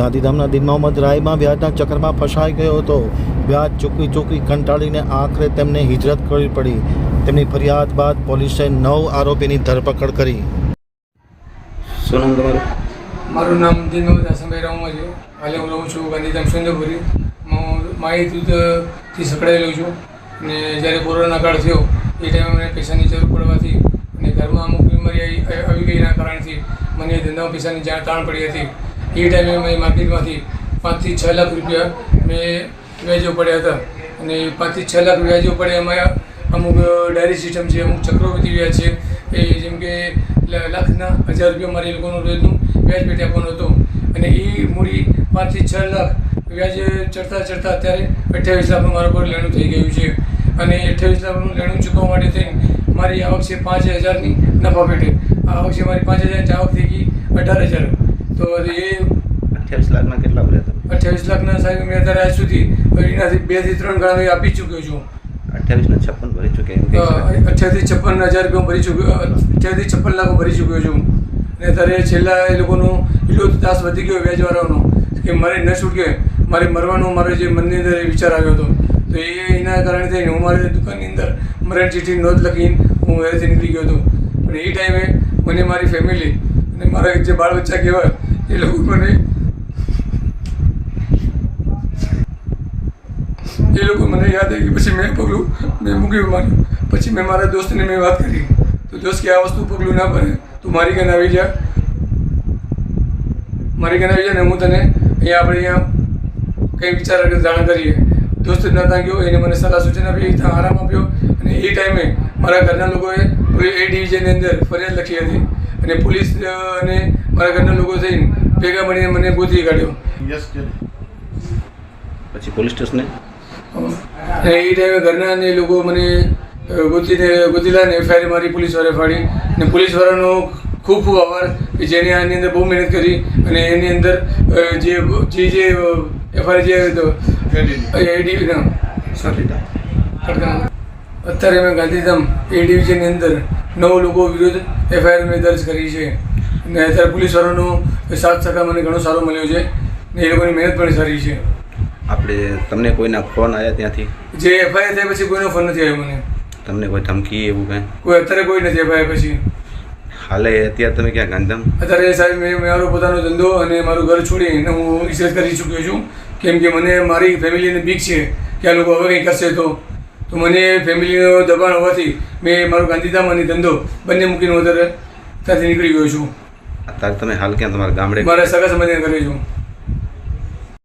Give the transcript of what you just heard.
ગાંધીધામના દિન રાયમાં વ્યાજના ચક્કરમાં ફસાઈ ગયો હતો. વ્યાજ ચૂકવી ચૂકવી કંટાળીને આખરે તેમને હિજરત કરવી પડી. તેમની ફરિયાદ બાદ પોલીસે નવ આરોપીની ધરપકડ કરી. શું નામ તમારું? મારું નામ રામમાં છે. હાલે હું રહું છું ગાંધીધામ સુંદરપુરી. હું માહી દૂધથી સંકળાયેલો છું. અને જ્યારે કોરોના કાળ થયો એ ટાઈમે મને પૈસાની જરૂર પડવાથી અને ઘરમાં અમુક બીમારી આવી ગઈ એના કારણથી મને ધંધામાં પૈસાની જાણ તાણ પડી હતી. એ ટાઈમે મેં માર્કેટમાંથી પાંચથી છ લાખ રૂપિયા મેં વ્યાજો પડ્યા હતા. અને પાંચથી છ લાખ વ્યાજો પડે એમાં અમુક ડાયરી સિસ્ટમ છે, અમુક ચક્રવૃત્તિ વ્યાજ છે. એ જેમ કે લાખના હજાર રૂપિયા મારે લોકોનું રોજનું વ્યાજ પેટે આપવાનું હતું. અને એ મૂડી પાંચથી છ લાખ વ્યાજ ચડતા ચડતા અત્યારે અઠ્યાવીસ લાખનું મારા પર લેણું થઈ ગયું છે. અને અઠ્યાવીસ લાખનું લેણું ચૂકવવા માટે થઈને મારી આવક છે પાંચ હજારની નફા પેટે. આવક છે મારી પાંચ હજારની આવક થઈ ગઈ અઢાર હજાર. તો એ અઠ્યાવીસ લાખના કેટલા ભર્યા તમે? અઠ્યાવીસ લાખના સાહેબ મેં અત્યારે આજ સુધી એનાથી બેથી ત્રણ ગણા આપી ચૂક્યો છું. અઠ્યાવીસ ને છપ્પન ભરી ચૂક્યા અઠ્યાવીસ છપ્પન હજાર રૂપિયા ભરી ચૂક્યો અઠ્યાથી છપ્પન લાખ ભરી ચૂક્યો છું. અને અત્યારે છેલ્લા એ લોકોનો એટલો ત્રાસ વધી ગયો વ્યાજવાળાનો કે મારે ન છૂટકે મારે મરવાનો મારો જે મનની અંદર વિચાર આવ્યો હતો. તો એ એના કારણે થઈને હું મારી દુકાનની અંદર મરણ ચીઠી નોંધ લખીને હું ઘરેથી નીકળી ગયો હતો. પણ એ ટાઈમે મને મારી ફેમિલી અને મારા જે બાળ બચ્ચા કહેવાય, એ લોકો મને એ લોકો મને યાદ આવી પછી મેં પગલું મેં મૂક્યું મારું. પછી મેં મારા દોસ્તને મેં વાત કરી. તો દોસ્ત કે, આ વસ્તુ પગલું ના ભરે તું મારી ઘરે આવી જા. મારી ઘરે આવી જા ને હું તને અહીંયા આપણે અહીંયા કંઈ વિચાર જાણ કરીએ. દોસ્ત ના ત્યાં ગયો, એને મને સલાહ સૂચન આપી ત્યાં આરામ આપ્યો. અને એ ટાઈમે મારા ઘરના લોકોએ એ ડિવિઝનની અંદર ફરિયાદ લખી હતી. અને પોલીસ અને મારા ઘરના લોકો થઈને ભેગા મળીને મને ગોતી કાઢ્યો. પછી પોલીસ સ્ટેશને? એ ટાઈમે ઘરના ને લોકો મને ગોતીને ગોતીલા ને એફઆઈઆર મારી પોલીસવાળા ફાડી અને પોલીસવાળાનો ખૂબ ખૂબ આભાર કે જેને આની અંદર બહુ મહેનત કરી અને એની અંદર જે જે જે એફઆઈઆર જે હતો એડી સોરી અત્યારે મેં ગાંધીધામ એ ડિવિઝનની અંદર નવ લોકો વિરુદ્ધ એફઆઈઆર મેં દર્જ કરી છે. અને અત્યારે પોલીસવાળાનો સાથ સહકાર મને ઘણો સારો મળ્યો છે. ને એ લોકોની મહેનત પણ સારી છે. આપણે તમને કોઈના ફોન આવ્યા ત્યાંથી? જે એફઆઈઆર થાય પછી કોઈનો ફોન નથી આવ્યો મને. તમને કોઈ ધમકી એવું કંઈ? કોઈ અત્યારે કોઈ નથી એફઆઈઆર પછી. હાલે અત્યારે તમે ક્યાં ગાંધીધામ? અત્યારે સાહેબ મેં મારો પોતાનો ધંધો અને મારું ઘર છોડીને હું રિસર્ચ કરી ચૂક્યો છું. કેમ કે મને મારી ફેમિલીને બીક છે કે આ લોકો હવે કંઈ કરશે તો. તો મને ફેમિલીનો દબાણ હોવાથી મેં મારો ગાંધીધામ અને ધંધો બંને મૂકીને વધારે ત્યાંથી નીકળી ગયો છું. અત્યારે તમે હાલ ક્યાં તમારા ગામડે? મારા સગા સંબંધીને ઘરે છું.